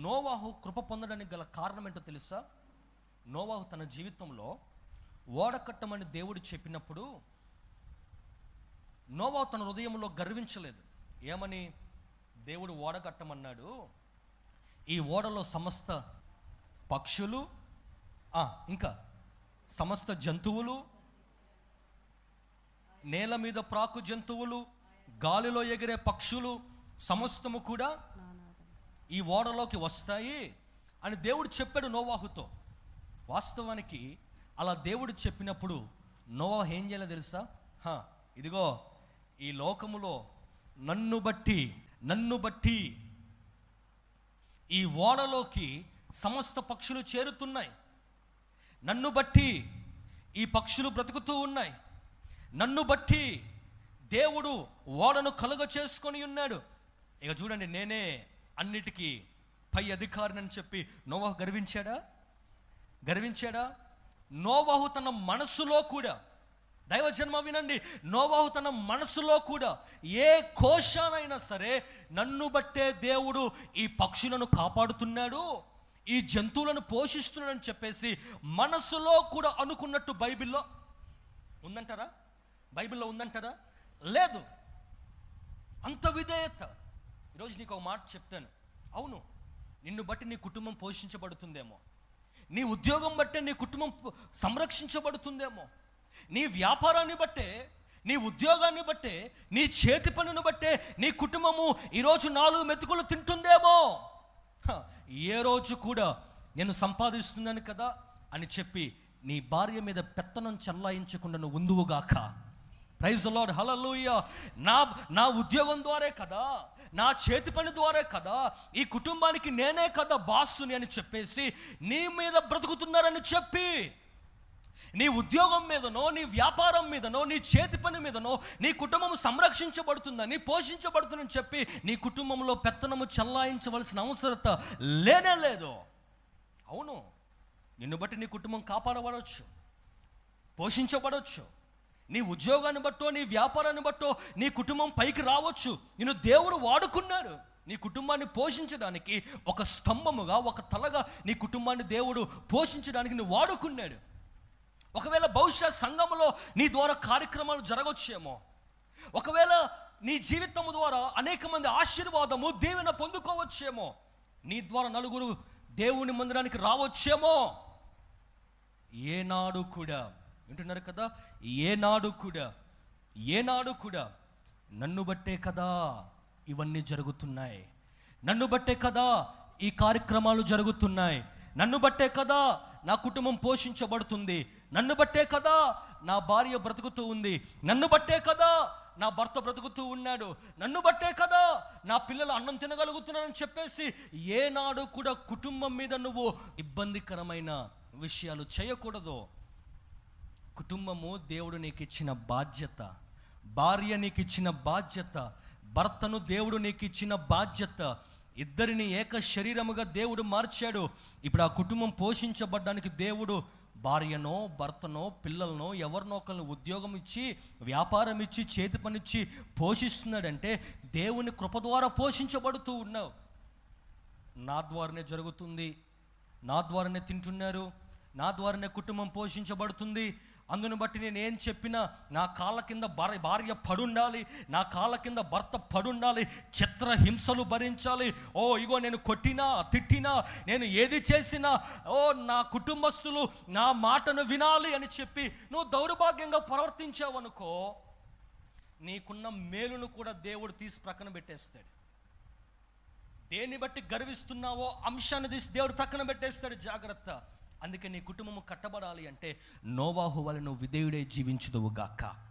నోవాహు కృప పొందడానికి గల కారణం ఏంటో తెలుసా? నోవాహు తన జీవితంలో ఓడ కట్టమని దేవుడు చెప్పినప్పుడు నోవాహు తన హృదయంలో గర్వించలేదు. ఏమని? దేవుడు ఓడ కట్టమన్నాడు. ఈ ఓడలో సమస్త పక్షులు ఆ, ఇంకా సమస్త జంతువులు నేల మీద ప్రాకు జంతువులు గాలిలో ఎగిరే పక్షులు సమస్తము కూడా ఈ ఓడలోకి వస్తాయి అని దేవుడు చెప్పాడు నోవాహుతో. వాస్తవానికి అలా దేవుడు చెప్పినప్పుడు నోవా ఏం చేయాలో తెలుసా? హా, ఇదిగో ఈ లోకములో నన్ను బట్టి నన్ను బట్టి ఈ ఓడలోకి సమస్త పక్షులు చేరుతున్నాయి. నన్ను బట్టి ఈ పక్షులు బ్రతుకుతూ ఉన్నాయి. నన్ను బట్టి దేవుడు ఓడను కలుగ చేసుకొని ఉన్నాడు. ఇక చూడండి నేనే అన్నిటికీ పై అధికారిని చెప్పి నోవాహు గర్వించాడా? గర్వించాడా? నోవాహు తన మనసులో కూడా దైవజన్మ వినండి నోవాహు తన మనసులో కూడా ఏ కోశానైనా సరే నన్ను బట్టే దేవుడు ఈ పక్షులను కాపాడుతున్నాడు ఈ జంతువులను పోషిస్తున్నాడని చెప్పేసి మనసులో కూడా అనుకున్నట్టు బైబిల్లో ఉందంటారా? బైబిల్లో ఉందంటారా? లేదు. అంత విధేయత. ఈరోజు నీకు ఒక మాట చెప్తాను. అవును నిన్ను బట్టి నీ కుటుంబం పోషించబడుతుందేమో. నీ ఉద్యోగం బట్టే నీ కుటుంబం సంరక్షించబడుతుందేమో. నీ వ్యాపారాన్ని బట్టే నీ ఉద్యోగాన్ని బట్టే నీ చేతి పనును బట్టే నీ కుటుంబము ఈరోజు నాలుగు మెతుకులు తింటుందేమో. ఏ రోజు కూడా నేను సంపాదిస్తున్నాను కదా అని చెప్పి నీ భార్య మీద పెత్తనం చల్లాయించకుండా నువ్వు ఉందువుగాక. ప్రైజ్ లాడ్ హలలుయ నా నా ఉద్యోగం ద్వారే కదా నా చేతి పని ద్వారే కదా ఈ కుటుంబానికి నేనే కదా బాస్సుని అని చెప్పేసి నీ మీద బ్రతుకుతున్నారని చెప్పి నీ ఉద్యోగం మీదనో నీ వ్యాపారం మీదనో నీ చేతి పని మీదనో నీ కుటుంబం సంరక్షించబడుతుందని పోషించబడుతుందని చెప్పి నీ కుటుంబంలో పెత్తనము చల్లాయించవలసిన అవసరత లేనే లేదు. అవును నిన్ను బట్టి నీ కుటుంబం కాపాడబడవచ్చు పోషించబడవచ్చు నీ ఉద్యోగాన్ని బట్టో నీ వ్యాపారాన్ని బట్టో నీ కుటుంబం పైకి రావచ్చు. నేను దేవుడు వాడుకున్నాడు. నీ కుటుంబాన్ని పోషించడానికి ఒక స్తంభముగా ఒక తలగా నీ కుటుంబాన్ని దేవుడు పోషించడానికి నువ్వు వాడుకున్నాడు. ఒకవేళ బహుశా సంఘములో నీ ద్వారా కార్యక్రమాలు జరగవచ్చేమో ఒకవేళ నీ జీవితము ద్వారా అనేక మంది ఆశీర్వాదము దేవుని పొందుకోవచ్చేమో నీ ద్వారా నలుగురు దేవుని మందిరానికి రావచ్చేమో. ఏనాడు కూడా వింటున్నారు కదా? ఏనాడు కూడా ఏనాడు కూడా నన్ను బట్టే కదా ఇవన్నీ జరుగుతున్నాయి. నన్ను బట్టే కదా ఈ కార్యక్రమాలు జరుగుతున్నాయి. నన్ను బట్టే కదా నా కుటుంబం పోషించబడుతుంది. నన్ను బట్టే కదా నా భార్య బ్రతుకుతూ ఉంది. నన్ను బట్టే కదా నా భర్త బ్రతుకుతూ ఉన్నాడు. నన్ను బట్టే కదా నా పిల్లలు అన్నం తినగలుగుతున్నారని చెప్పేసి ఏనాడు కూడా కుటుంబం మీద నువ్వు ఇబ్బందికరమైన విషయాలు చేయకూడదు. కుటుంబము దేవుడు నీకు ఇచ్చిన బాధ్యత భార్య నీకు ఇచ్చిన బాధ్యత భర్తను దేవుడు నీకు ఇచ్చిన బాధ్యత ఇద్దరిని ఏక శరీరముగా దేవుడు మార్చాడు. ఇప్పుడు ఆ కుటుంబం పోషించబడ్డానికి దేవుడు భార్యనో భర్తనో పిల్లలనో ఎవరినో ఒకరిని ఉద్యోగం ఇచ్చి వ్యాపారం ఇచ్చి చేతి పనిచ్చి పోషిస్తున్నాడంటే దేవుని కృప ద్వారా పోషించబడుతూ ఉన్నావు. నా ద్వారానే జరుగుతుంది. నా ద్వారానే తింటున్నారు. నా ద్వారానే కుటుంబం పోషించబడుతుంది. అందును బట్టి నేను ఏం చెప్పినా నా కాళ్ళ కింద భార్య భార్య పడుండాలి నా కాళ్ళ కింద భర్త పడుండాలి చిత్ర హింసలు భరించాలి. ఓ ఇగో నేను కొట్టినా తిట్టినా నేను ఏది చేసినా ఓ నా కుటుంబస్తులు నా మాటను వినాలి అని చెప్పి నువ్వు దౌర్భాగ్యంగా ప్రవర్తించావనుకో నీకున్న మేలును కూడా దేవుడు తీసి ప్రక్కన పెట్టేస్తాడు. దేన్ని బట్టి గర్విస్తున్నావో అంశాన్ని తీసి దేవుడు ప్రక్కన పెట్టేస్తాడు జాగ్రత్త. అందుకే నీ కుటుంబము కట్టబడాలి అంటే నోవాహు వలె నువ్వు విధేయుడే జీవించుదువు గాక.